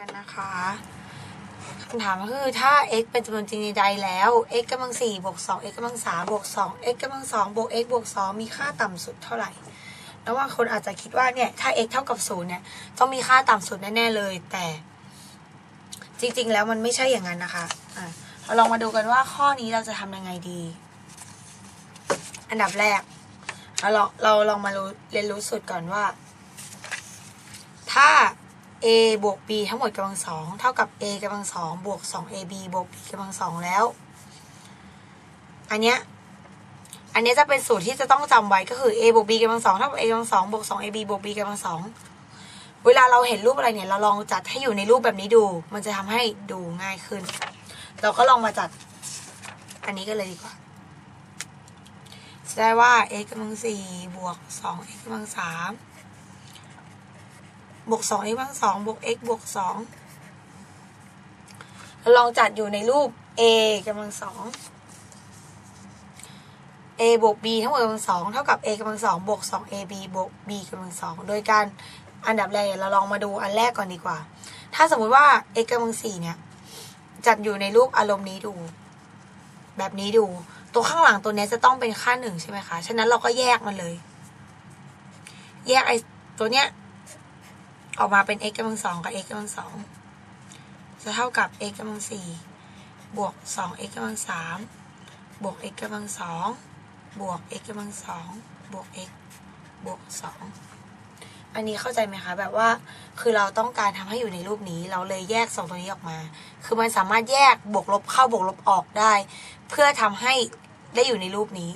กันนะคะคำถามคือถ้า x เป็นจำนวนจริงใดแล้ว x กำลัง4บวก2 x กำลัง3บวก2 x กำลัง2บวก x บวก2มีค่าต่ำสุดเท่าไหร่ แล้วบาคนอาจจะคิดว่าเนี่ยถ้า x เท่ากับ0เนี่ยต้องมีค่าต่ำสุดแน่ๆเลย แต่ จริง ๆ แล้วมันไม่ใช่อย่างนั้นนะคะอะเราลองมาดูกันว่าข้อนี้เราจะทำยังไงดี อันดับแรกเราลองเราลองมาเรียนรู้สูตรก่อนว่า a บวก b ทั้งหมดกำลังสองเท่ากับ a กำลังสองบวกสอง ab บวก b กำลังสองแล้ว อันเนี้ย อันเนี้ยจะเป็นสูตรที่จะต้องจำไว้ก็คือ a บวก b กำลังสองเท่ากับ a กำลังสองบวกสอง ab บวก b กำลังสองเวลาเราเห็นรูปอะไรเนี่ย เราลองจัดให้อยู่ในรูปแบบนี้ดู มันจะทำให้ดูง่ายขึ้น เราก็ลองมาจัด อันนี้กันเลยดีกว่าจะได้ว่า x กำลังสี่บวกสอง x กำลังสาม บวกสอง x กำลังสองบวก x บวกสองลองจัดอยู่ในรูป a กำลังสอง a บวก b ทั้งหมดกำลังสองเท่ากับ a กำลังสองบวกสอง ab บวก b กำลังสองโดยการอันดับแรกเราลองมาดูอันแรกก่อนดีกว่า ถ้าสมมุติว่า x กำลังสี่เนี่ย จัดอยู่ในรูปอารมณ์นี้ดู แบบนี้ดู ตัวข้างหลังตัวเนี้ยจะต้องเป็นค่าหนึ่งใช่ไหมคะ ฉะนั้นเราก็แยกมันเลย แยกไอ้ตัวเนี้ย ออกมาเป็น x กำลังสองกับ x กำลังสองจะเท่ากับ x กำลังสี่บวกสอง x กำลังสามบวก x กำลังสองบวก x กำลังสองบวก x บวกสองอันนี้เข้าใจไหมคะ แบบว่าคือเราต้องการทำให้อยู่ในรูปนี้ เราเลยแยกสองตัวนี้ออกมา คือมันสามารถแยกบวกลบเข้าบวกลบออกได้ เพื่อทำให้ได้อยู่ในรูปนี้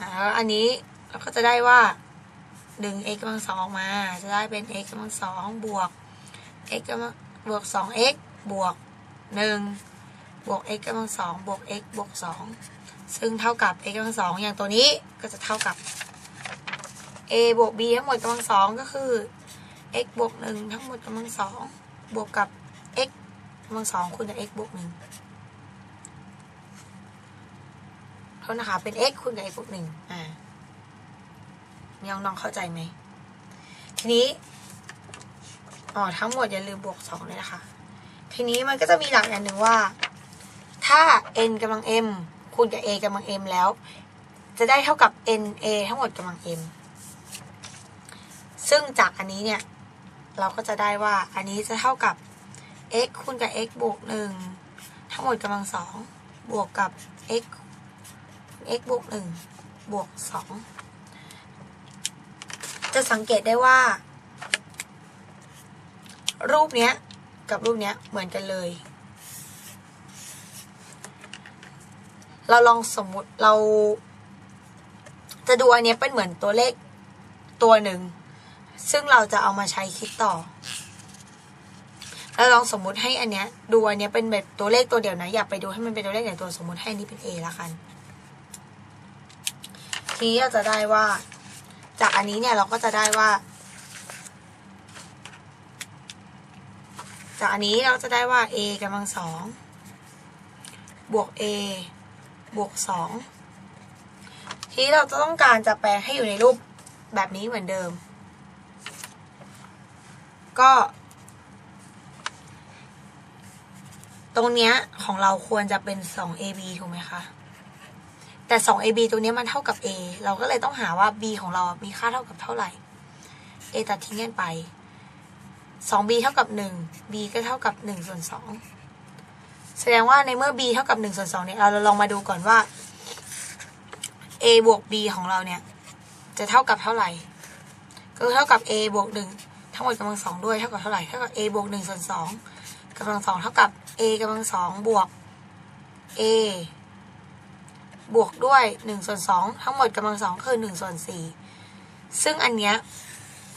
อ่าแล้วอันนี้เราก็จะได้ว่า ดึง x กำลังสองออกมา จะได้เป็น x กำลังสองบวก x กำลังบวกสอง x บวกหนึ่งบวก x กำลังสองบวก x บวกสองซึ่งเท่ากับ x กำลังสองอย่างตัวนี้ก็จะเท่ากับ a บวก b ทั้งหมดกำลังสองก็คือ x บวกหนึ่งทั้งหมดกำลังสองบวกกับ x กำลังสองคูณกับ x บวกหนึ่งโทษนะคะเป็น x คูณกับ x บวกหนึ่งอ่า น้องน้องๆเข้าใจไหม ทีนี้อ๋อทั้งหมดอย่าลืมบวกสองเลยนะคะ ทีนี้มันก็จะมีหลักอย่างหนึ่งว่า ถ้า n กำลัง m คูณกับ a กำลัง m แล้ว จะได้เท่ากับ n a ทั้งหมดกำลัง m ซึ่งจากอันนี้เนี่ย เราก็จะได้ว่าอันนี้จะเท่ากับ x คูณกับ x บวกหนึ่งทั้งหมดกำลังสองบวกกับ x x บวกหนึ่งบวกสอง จะสังเกตได้ว่า รูปเนี้ย กับรูปเนี้ยเหมือนกันเลย เราลองสมมุติเรา จะดูอันเนี้ยเป็นเหมือนตัวเลขตัวหนึ่ง ซึ่งเราจะเอามาใช้คิดต่อแล้วลองสมมุติให้อันเนี้ยดูอันเนี้ยเป็นแบบตัวเลขตัวเดียวนะ อย่าไปดูให้มันเป็นตัวเลขไหลายตัวสมมุติให้อันนี้เป็น A ละกัน ทีนี้เราจะได้ว่า จากอันนี้เนี่ยเราก็จะได้ว่า จากอันนี้เราจะได้ว่า a กำลังสองบวก a บวกสองทีนี้เราจะต้องการจะแปลงให้อยู่ในรูปแบบนี้เหมือนเดิม ก็ ตรงเนี้ยของเราควรจะเป็น 2ab ถูกไหมคะ แต่ 2ab ตัวนี้มันเท่ากับ a เราก็เลยต้องหาว่า b ของเรา มีค่าเท่ากับเท่าไหร่ a ตัดทิ้งกันไป 2b เท่ากับ 1 b ก็เท่ากับ1ส่วน2แสดงว่าในเมื่อ b เท่ากับ1ส่วน2เนี่ย เราลองมาดูก่อนว่า a บวก b ของเราเนี่ย จะเท่ากับเท่าไหร่ ก็เท่ากับ a บวก1ทั้งหมดกำลังสองด้วยเท่ากับเท่าไหร่ เท่ากับ a บวก1ส่วน2กำลังสองเท่ากับ a กำลังสองบวก a บวกด้วย1ส่วน2ทั้งหมดกำลังสองคือ1ส่วน4ซึ่งอันเนี้ย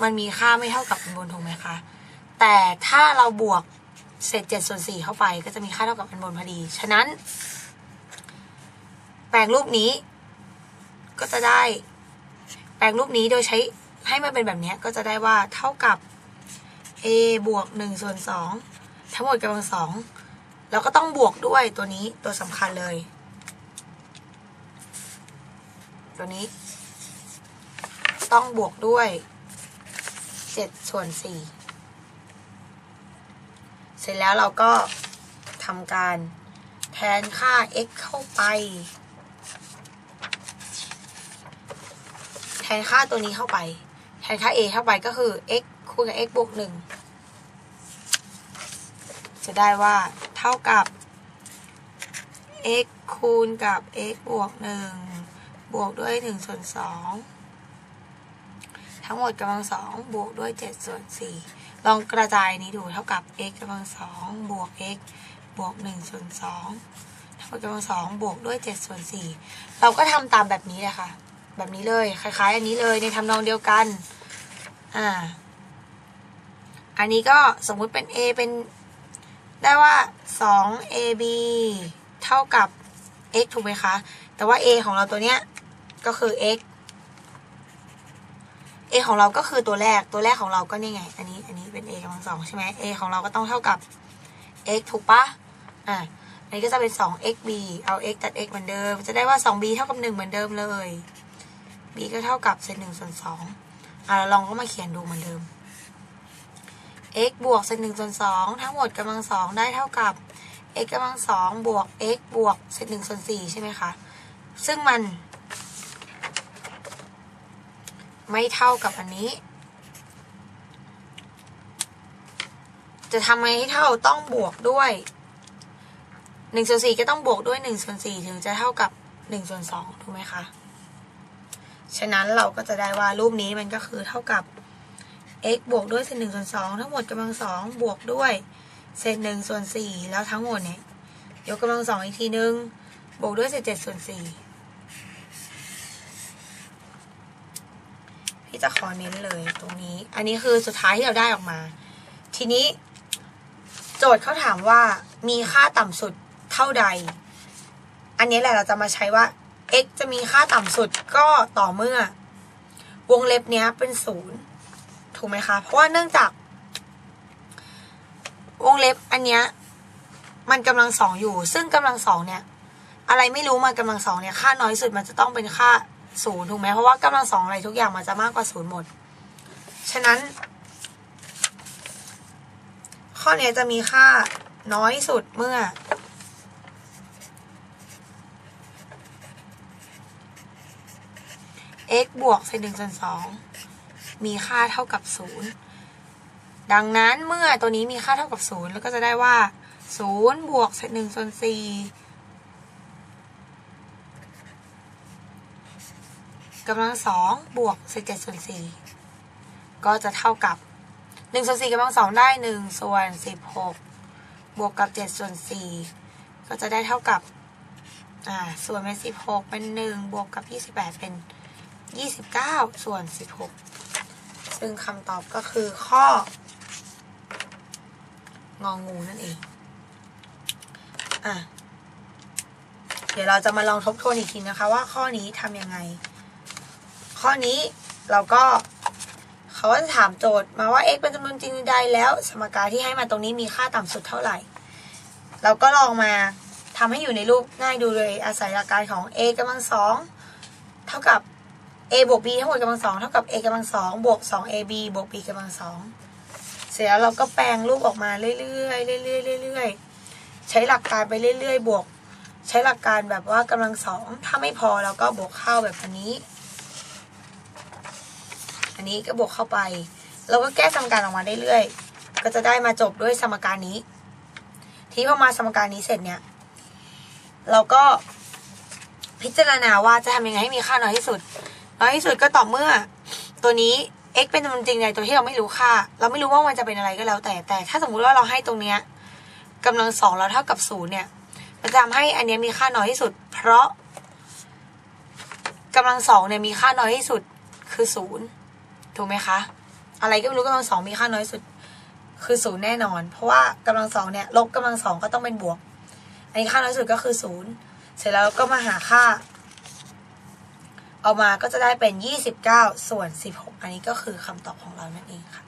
มันมีค่าไม่เท่ากับอันบนถูกไหมคะ แต่ถ้าเราบวกเศษเจ็ดส่วนสี่เข้าไป ก็จะมีค่าเท่ากับอันบนพอดี ฉะนั้น แปลงรูปนี้ ก็จะได้ แปลงรูปนี้โดยใช้ให้มันเป็นแบบเนี้ยก็จะได้ว่าเท่ากับ a บวกหนึ่งส่วนสองทั้งหมดกำลังสองแล้วก็ต้องบวกด้วยตัวนี้ตัวสำคัญเลย ตัวนี้ ต้องบวกด้วยเจ็ดส่วนสี่ร็จแล้วเราก็ทำการแทนค่า x เข้าไป แทนค่าตัวนี้เข้าไป แทนค่า a เข้าไปก็คือ x คูณกับ x บวกหนึ่งจะได้ว่าเท่ากับ x คูณกับ x บวกหนึ่ง บวกด้วยหนึ่งส่วนสองทั้งหมดกำลังสองบวกด้วยเจ็ดส่วนสี่ลองกระจายนี้ดูเท่ากับ x กำลังสองบวก x บวกหนึ่งส่วนสองทั้งหมดกำลังสองบวกด้วยเจ็ดส่วนสี่เราก็ทำตามแบบนี้เลยค่ะ แบบนี้เลยคล้ายๆ อันนี้เลยในทำนองเดียวกันอ่าอันนี้ก็สมมุติเป็น a เป็นได้ว่า 2 ab เท่ากับ x ถูกไหมคะ แต่ว่า a ของเราตัวเนี้ย ก็คือ x a ของเราก็คือตัวแรก ตัวแรกของเราก็นี่ไง อันนี้ อันนี้เป็น a กำลังสองใช่ไหม a ของเราก็ต้องเท่ากับ x ถูกปะอ่าอันนี้ก็จะเป็น 2xb เอา x ตัด x เหมือนเดิม จะได้ว่า 2b เท่ากับ 1 เหมือนเดิมเลย b ก็เท่ากับเศษ1ส่วน2อ่าเราลองก็มาเขียนดูเหมือนเดิม x บวกเศษ1ส่วน2ทั้งหมดกำลังสองได้เท่ากับ x กำลังสองบวก x บวกเศษ1ส่วน4ใช่ไหมคะ ซึ่งมัน ไม่เท่ากับอันนี้ จะทำไงให้เท่าต้องบวกด้วยหนึ่งส่วนสี่ก็ต้องบวกด้วยหนึ่งส่วนสี่ถึงจะเท่ากับหนึ่งส่วนสองถูกไหมคะ ฉะนั้นเราก็จะได้ว่ารูปนี้มันก็คือเท่ากับ x บวกด้วยเศษหนึ่งส่วนสองทั้งหมดกำลังสองบวกด้วยเศษหนึ่งส่วนสี่แล้วทั้งหมดเนี่ยยกกำลังสองอีกทีนึง บวกด้วยเศษเจ็ดส่วนสี่ พี่จะขอเน้นเลยตรงนี้ อันนี้คือสุดท้ายที่เราได้ออกมา ทีนี้ โจทย์เขาถามว่ามีค่าต่ำสุดเท่าใด อันนี้แหละเราจะมาใช้ว่า x จะมีค่าต่ำสุดก็ต่อเมื่อ วงเล็บเนี้ยเป็นศูนย์ถูกไหมคะ เพราะว่าเนื่องจาก วงเล็บอันเนี้ยมันกำลังสองอยู่ ซึ่งกำลังสองเนี่ย อะไรไม่รู้มากำลังสองเนี่ย ค่าน้อยสุดมันจะต้องเป็นค่า ศูนย์ถูกไหมเพราะว่ากำลังสองอะไรทุกอย่างมันจะมากกว่าศูนย์หมด ฉะนั้น ข้อนี้จะมีค่าน้อยสุดเมื่อ x บวกเศษหนึ่งส่วนสองมีค่าเท่ากับศูนย์ดังนั้นเมื่อตัวนี้มีค่าเท่ากับศูนย์แล้วก็จะได้ว่าศูนย์บวกเศษหนึ่งส่วนสี่ กำลังสองบวกเศษเจ็ดส่วนสี่ก็จะเท่ากับหนึ่งส่วนสี่กำลังสองได้หนึ่งส่วนสิบหกบวกกับเจ็ดส่วนสี่ก็จะได้เท่ากับอ่าส่วนเป็นสิบหกเป็นหนึ่งบวกกับยี่สิบแปดเป็น29ส่วน16ซึ่งคำตอบก็คือข้ององูนั่นเองอะเดี๋ยวเราจะมาลองทบทวนอีกทีนะคะว่าข้อนี้ทำยังไง ข้อนี้เราก็เขาก็จะถามโจทย์มาว่า x เป็นจำนวนจริงใดแล้ว สมการที่ให้มาตรงนี้มีค่าต่ำสุดเท่าไหร่ เราก็ลองมาทำให้อยู่ในรูปง่ายดูเลยอาศัยหลักการของ a กำลังสองเท่ากับ a บวก b ทั้งหมดกำลังสองเท่ากับ a กำลังสองบวกสอง ab บวก b กำลังสองเสร็จแล้วเราก็แปลงรูปออกมาเรื่อยๆเรื่อยๆเรื่อยๆใช้หลักการไปเรื่อยๆ บวก ใช้หลักการแบบว่ากำลังสองถ้าไม่พอเราก็บวกเข้าแบบอันนี้ อันนี้ก็บวกเข้าไปเราก็แก้สมการออกมาได้เรื่อย ก็จะได้มาจบด้วยสมการนี้ ที่พอมาสมการนี้เสร็จเนี่ย เราก็พิจารณาว่าจะทำยังไงให้มีค่าน้อยที่สุด น้อยที่สุดก็ต่อเมื่อ ตัวนี้ x เป็นจำนวนจริงในตัวที่เราไม่รู้ค่า เราไม่รู้ว่ามันจะเป็นอะไรก็แล้วแต่ แต่ถ้าสมมุติว่าเราให้ตรงเนี้ยกำลังสองเราเท่ากับศูนย์เนี่ยมันจะทำให้อันเนี้ยมีค่าน้อยที่สุด เพราะกำลังสองเนี่ยมีค่าน้อยที่สุดคือศูนย์ ถูกไหมคะ อะไรก็ไม่รู้กำลังสองมีค่าน้อยสุด คือศูนย์แน่นอน เพราะว่ากำลังสองเนี่ย ลบกำลังสองก็ต้องเป็นบวก อันนี้ค่าน้อยสุดก็คือศูนย์เสร็จแล้วก็มาหาค่า เอามาก็จะได้เป็นยี่สิบเก้าส่วนสิบหกอันนี้ก็คือคำตอบของเรานั่นเองค่ะ